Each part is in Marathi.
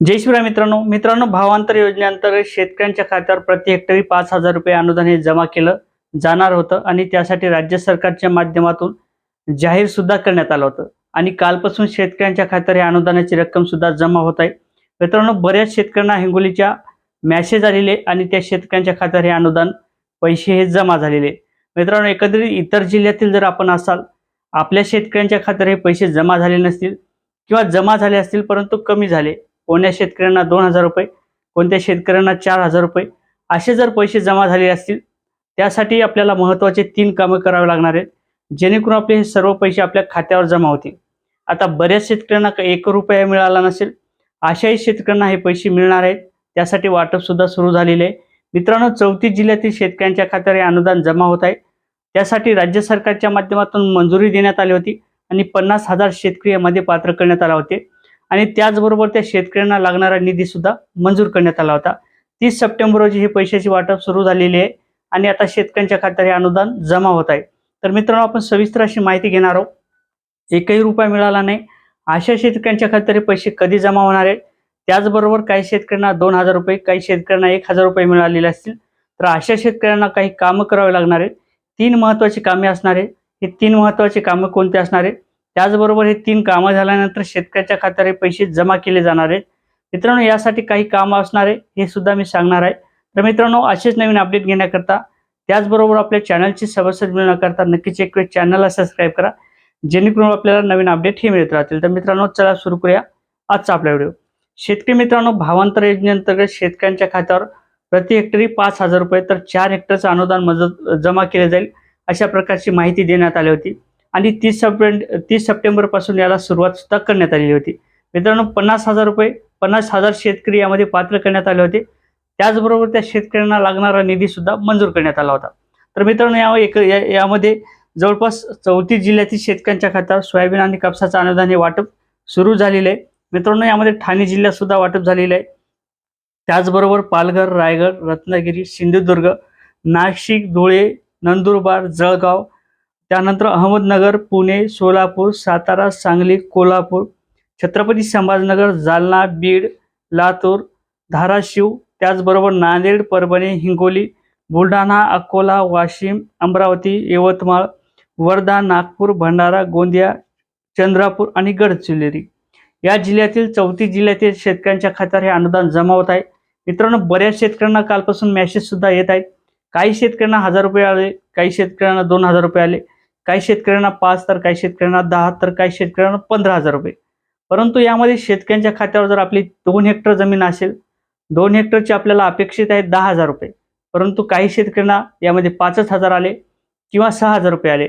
जय शिवराय मित्रांनो. मित्रांनो भावांतर योजनेअंतर्गत शेतकऱ्यांच्या खात्यावर प्रति हेक्टरी पाच हजार रुपये अनुदान हे जमा केलं जाणार होतं आणि त्यासाठी राज्य सरकारच्या माध्यमातून जाहीर सुद्धा करण्यात आलं होतं. आणि कालपासून शेतकऱ्यांच्या खात्यावर या अनुदानाची रक्कम सुद्धा जमा होत आहे. मित्रांनो बऱ्याच शेतकऱ्यांना हिंगोलीच्या मॅसेज आलेले आणि त्या शेतकऱ्यांच्या खात्यावर हे अनुदान पैसे हे जमा झालेले. मित्रांनो एकंदरीत इतर जिल्ह्यातील जर आपण असाल आपल्या शेतकऱ्यांच्या खात्यावर हे पैसे जमा झाले नसतील किंवा जमा झाले असतील परंतु कमी झाले कोण्या शेतकऱ्यांना दोन हजार रुपये कोणत्या शेतकऱ्यांना चार हजार रुपये असे जर पैसे जमा झाले असतील त्यासाठी आपल्याला महत्त्वाचे तीन कामं करावे लागणार आहेत जेणेकरून आपले हे सर्व पैसे आपल्या खात्यावर जमा होतील. आता बऱ्याच शेतकऱ्यांना एक रुपया मिळाला नसेल अशाही शेतकऱ्यांना हे पैसे मिळणार आहेत त्यासाठी वाटपसुद्धा सुरू झालेले आहे. मित्रांनो चौतीस जिल्ह्यातील शेतकऱ्यांच्या खात्यावर हे अनुदान जमा होत आहे. त्यासाठी राज्य सरकारच्या माध्यमातून मंजुरी देण्यात आली होती आणि पन्नास हजार शेतकरी यामध्ये पात्र करण्यात आला होते. आणि त्याचबरोबर त्या शेतकऱ्यांना लागणारा निधी सुद्धा मंजूर करण्यात आला होता. तीस सप्टेंबर रोजी ही पैशाची वाटप सुरू झालेली आहे आणि आता शेतकऱ्यांच्या खात्यात हे अनुदान जमा होत आहे. तर मित्रांनो आपण सविस्तर अशी माहिती घेणार आहोत. एकही रुपया मिळाला नाही. अशा शेतकऱ्यांच्या खात्यात हे पैसे कधी जमा होणार आहेत? त्याचबरोबर काही शेतकऱ्यांना दोन हजार रुपये काही शेतकऱ्यांना एक हजार रुपये मिळालेले असतील. तर अशा शेतकऱ्यांना काही कामं करावे लागणार आहेत. तीन महत्त्वाची कामे असणार आहेत. हे तीन महत्त्वाची कामं कोणती असणार आहेत? त्याचबरोबर हे तीन कामं झाल्यानंतर शेतकऱ्याच्या खात्यावर पैसे जमा केले जाणार आहेत. मित्रांनो यासाठी काही कामं असणार आहे हे सुद्धा मी सांगणार आहे. तर मित्रांनो असेच नवीन अपडेट घेण्याकरता त्याचबरोबर आपल्या चॅनलची सभासद मिळण्याकरता नक्कीच एक वेळ चॅनलला सबस्क्राईब करा. जेणेकरून आपल्याला नवीन अपडेट हे मिळत राहतील. तर मित्रांनो चला सुरू करूया आजचा आपला व्हिडिओ शेतकरी मित्रांनो भावांतर योजनेअंतर्गत शेतकऱ्यांच्या खात्यावर प्रति हेक्टरी पाच हजार रुपये तर चार हेक्टरचं अनुदान मदत जमा केले जाईल अशा प्रकारची माहिती देण्यात आली होती. आणि तीस सप्टें तीस सप्टेंबरपासून याला सुरुवात सुद्धा करण्यात आलेली होती. मित्रांनो पन्नास हजार रुपये पन्नास हजार शेतकरी यामध्ये पात्र करण्यात आले होते. त्याचबरोबर त्या शेतकऱ्यांना लागणारा निधीसुद्धा मंजूर करण्यात आला होता. तर मित्रांनो या एक या- यामध्ये जवळपास चौतीस जिल्ह्यातील शेतकऱ्यांच्या खात्यावर सोयाबीन आणि कापसाचं अनुदान हे वाटप सुरू झालेलं आहे. मित्रांनो यामध्ये ठाणे जिल्ह्यातसुद्धा वाटप झालेलं आहे. त्याचबरोबर पालघर रायगड रत्नागिरी सिंधुदुर्ग नाशिक धुळे नंदुरबार जळगाव त्यानंतर अहमदनगर पुणे सोलापूर सातारा सांगली कोल्हापूर छत्रपती संभाजीनगर जालना बीड लातूर धाराशिव त्याचबरोबर नांदेड परभणी हिंगोली बुलढाणा अकोला वाशिम अमरावती यवतमाळ वर्धा नागपूर भंडारा गोंदिया चंद्रापूर आणि गडचिरोली. या जिल्ह्यातील चौथी जिल्ह्यातील शेतकऱ्यांच्या खात्यावर हे अनुदान जमा होत आहे. मित्रांनो बऱ्याच शेतकऱ्यांना कालपासून मॅसेजसुद्धा येत आहेत. काही शेतकऱ्यांना हजार रुपये आले काही शेतकऱ्यांना दोन हजार रुपये आले. काही शेतकऱ्यांना पाच तर काही शेतकऱ्यांना दहा तर काही शेतकऱ्यांना पंधरा हजार रुपये. परंतु यामध्ये शेतकऱ्यांच्या खात्यावर जर आपली दोन हेक्टर जमीन असेल दोन हेक्टरची आपल्याला अपेक्षित आहे दहा हजार रुपये. परंतु काही शेतकऱ्यांना यामध्ये पाचच हजार आले किंवा सहा हजार रुपये आले.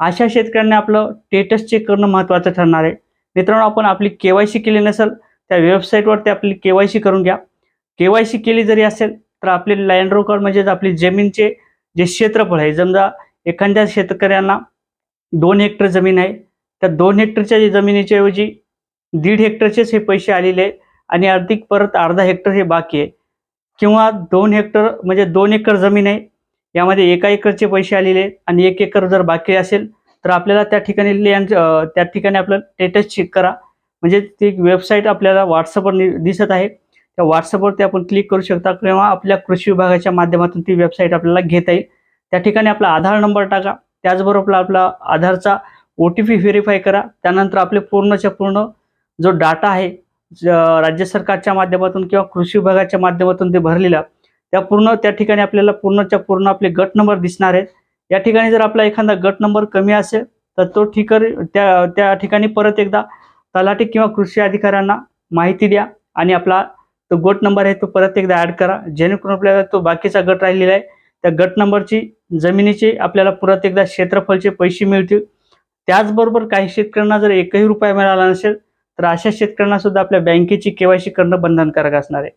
अशा शेतकऱ्यांनी आपलं टेटस चेक करणं महत्त्वाचं ठरणार आहे. मित्रांनो आपण आपली के वाय सी केली नसेल त्या वेबसाईटवरती आपली के वाय सी करून घ्या. के वाय सी केली जरी असेल तर आपले लँड रोकड म्हणजेच आपली जमीनचे जे क्षेत्रफळ आहे समजा एखाद्या शेतकऱ्यांना दोन हेक्टर जमीन आहे. त्या दोन हेक्टरच्या जमिनीच्या ऐवजी दीड हेक्टरचेच हे पैसे आलेले आहे आणि आर्थिक परत अर्धा हेक्टर हे बाकी आहे. किंवा दोन हेक्टर म्हणजे दोन एकर जमीन आहे यामध्ये एका एकरचे पैसे आलेले आहेत आणि एक एकर जर बाकी असेल तर आपल्याला त्या ठिकाणी लँड त्या ठिकाणी आपलं स्टेटस चेक करा. म्हणजे ती वेबसाईट आपल्याला व्हॉट्सअपवर नि- दिसत आहे. त्या व्हॉट्सअपवरती आपण क्लिक करू शकता किंवा आपल्या कृषी विभागाच्या माध्यमातून ती वेबसाईट आपल्याला घेता येईल. त्या ठिकाणी आपला आधार नंबर टाका. त्याचबरोबर आपला आधारचा ओ टी पी व्हेरीफाय करा. त्यानंतर आपले पूर्णच्या पूर्ण जो डाटा आहे ज- राज्य सरकारच्या माध्यमातून किंवा कृषी विभागाच्या माध्यमातून ते भरलेला त्या पूर्ण त्या ठिकाणी आपल्याला पूर्णच्या पूर्ण आपले गट नंबर दिसणार आहेत. या ठिकाणी जर आपला एखादा गट नंबर कमी असेल तर तो ठिकाणी त्या त्या ठिकाणी परत एकदा तलाठी किंवा कृषी अधिकाऱ्यांना माहिती द्या आणि आपला तो गट नंबर आहे तो परत एकदा ॲड करा. जेणेकरून आपल्याला तो बाकीचा गट राहिलेला आहे. त्या गट नंबरची जमिनीचे आपल्याला परत एकदा क्षेत्रफळचे पैसे मिळतील. त्याचबरोबर काही शेतकऱ्यांना जर एकही रुपया मिळाला नसेल तर अशा शेतकऱ्यांना सुद्धा आपल्या बँकेची केवायसी करणं बंधनकारक असणार आहे.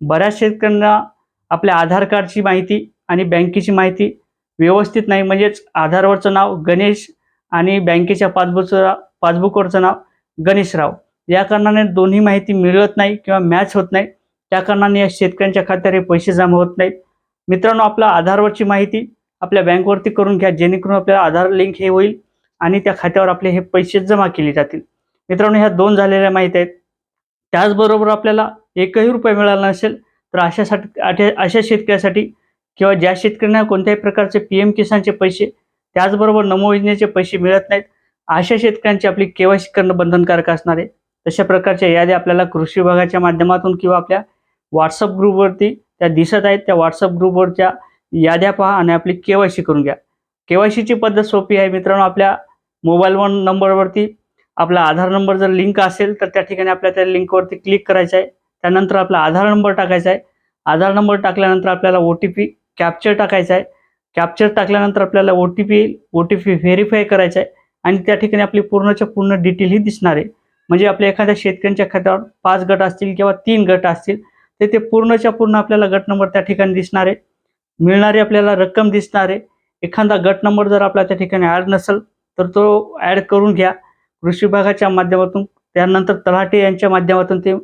बऱ्याच शेतकऱ्यांना आपल्या आधार कार्डची माहिती आणि बँकेची माहिती व्यवस्थित नाही म्हणजेच आधारवरचं नाव गणेश आणि बँकेच्या पासबुकचं पासबुकवरचं नाव गणेशराव. या कारणाने दोन्ही माहिती मिळत नाही किंवा मॅच होत नाही. त्या कारणाने या शेतकऱ्यांच्या खात्यावर हे पैसे जमा होत नाहीत. मित्रांनो आपला आधारवरची माहिती आपल्या बँकवरती करून घ्या जेणेकरून आपल्याला आधार लिंक हे होईल आणि त्या खात्यावर आपले हे पैसे जमा केले जातील. मित्रांनो ह्या दोन झालेल्या माहिती आहेत. त्याचबरोबर आपल्याला एकही रुपये मिळाला नसेल तर अशासाठी अशा अशा शेतकऱ्यासाठी किंवा ज्या शेतकऱ्यांना कोणत्याही प्रकारचे पी एम किसानचे पैसे त्याचबरोबर नमो योजनेचे पैसे मिळत नाहीत अशा शेतकऱ्यांची आपली केवायसी करणं बंधनकारक असणार आहे. तशा प्रकारच्या याद्या आपल्याला कृषी विभागाच्या माध्यमातून किंवा आपल्या व्हॉट्सअप ग्रुपवरती त्या दिसत आहेत त्या व्हॉट्सअप ग्रुपवरच्या याद्या पहा आणि आपली केवायसी करून घ्या. केवायसीची पद्धत सोपी आहे मित्रांनो आपल्या मोबाईल वन नंबरवरती आपला आधार नंबर जर लिंक असेल तर त्या ठिकाणी आपल्या त्या लिंकवरती क्लिक करायचं आहे. त्यानंतर आपला आधार नंबर टाकायचा आहे. आधार नंबर टाकल्यानंतर आपल्याला ओ टी पी कॅप्चर टाकायचा आहे. कॅप्चर टाकल्यानंतर आपल्याला ओ टी पी येईल ओ टी पी व्हेरीफाय करायचा आहे. आणि त्या ठिकाणी आपली पूर्णच्या पूर्ण डिटेल ही दिसणार आहे. म्हणजे आपल्या एखाद्या शेतकऱ्यांच्या खात्यावर पाच गट असतील किंवा तीन गट असतील तर ते पूर्णच्या पूर्ण आपल्याला गट नंबर त्या ठिकाणी दिसणार. आहे मिळणारी आपल्याला रक्कम दिसणार. आहे एखादा गट नंबर जर आपला त्या ठिकाणी ॲड नसेल तर तो ॲड करून घ्या. कृषी विभागाच्या माध्यमातून त्यानंतर तलाटे यांच्या माध्यमातून ते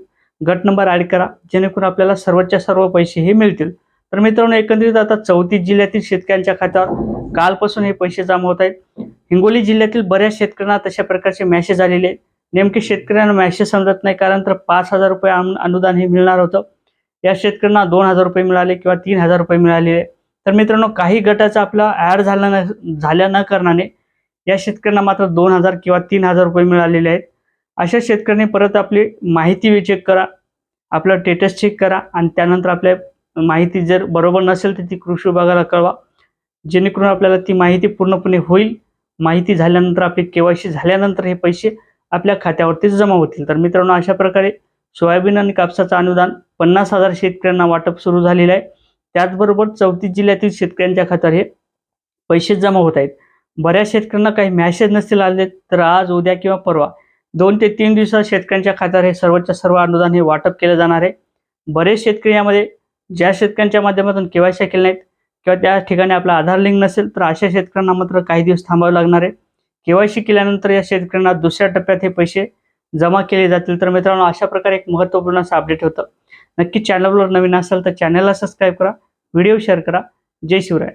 गट नंबर ॲड करा. जेणेकरून आपल्याला सर्वच्या सर्व पैसे हे मिळतील. तर मित्रांनो एकंदरीत आता चौतीस जिल्ह्यातील शेतकऱ्यांच्या खात्यावर कालपासून हे पैसे जमा होत आहेत. हिंगोली जिल्ह्यातील बऱ्याच शेतकऱ्यांना तशा प्रकारचे मॅसेज आलेले आहेत. नेमके शेतकऱ्यांना मॅसेज समजत नाही कारण तर पाच हजार रुपये अनु- अनुदान हे मिळणार होतं. या शेतकऱ्यांना दोन हजार रुपये मिळाले किंवा तीन हजार रुपये मिळाले. तर मित्रांनो काही गटाचा आपला ॲड झाला न झाल्या न कारणाने या शेतकऱ्यांना मात्र दोन हजार किंवा तीन हजार रुपये मिळालेले आहेत. अशा शेतकऱ्यांनी परत आपली माहिती चेक करा आपलं स्टेटस चेक करा आणि त्यानंतर आपल्या माहिती जर बरोबर नसेल तर ती कृषी विभागाला कळवा. जेणेकरून आपल्याला ती माहिती पूर्णपणे होईल. माहिती झाल्यानंतर आपली केवायसी झाल्यानंतर हे पैसे आपल्या खात्यावरती जमा होतील. तर मित्रांनो अशा प्रकारे सोयाबीन आणि कापसाचं अनुदान पन्नास हजार शेतकऱ्यांना वाटप सुरू झालेलं आहे. त्याचबरोबर चौतीस जिल्ह्यातील शेतकऱ्यांच्या खात्यावर हे पैसे जमा होत आहेत. बऱ्याच शेतकऱ्यांना काही मॅसेज नसतील आले तर आज उद्या किंवा परवा दोन ते तीन दिवसात शेतकऱ्यांच्या खात्यावर हे सर्वच्या सर्व अनुदान हे वाटप केलं जाणार आहे. बरेच शेतकरी यामध्ये ज्या शेतकऱ्यांच्या माध्यमातून केवायसी केले नाहीत किंवा त्या ठिकाणी आपला आधार लिंक नसेल तर अशा शेतकऱ्यांना मात्र काही दिवस थांबावं लागणार आहे. केवायसी केल्यानंतर या शेतकऱ्यांना दुसऱ्या टप्प्यात हे पैसे जमा केले जातील. तर मित्रांनो अशा प्रकारे एक महत्त्वपूर्ण असं अपडेट होतं. नक्की चॅनलवर नवीन असाल तर चॅनलला सबस्क्राईब करा. व्हिडिओ शेअर करा. जय शिवराय.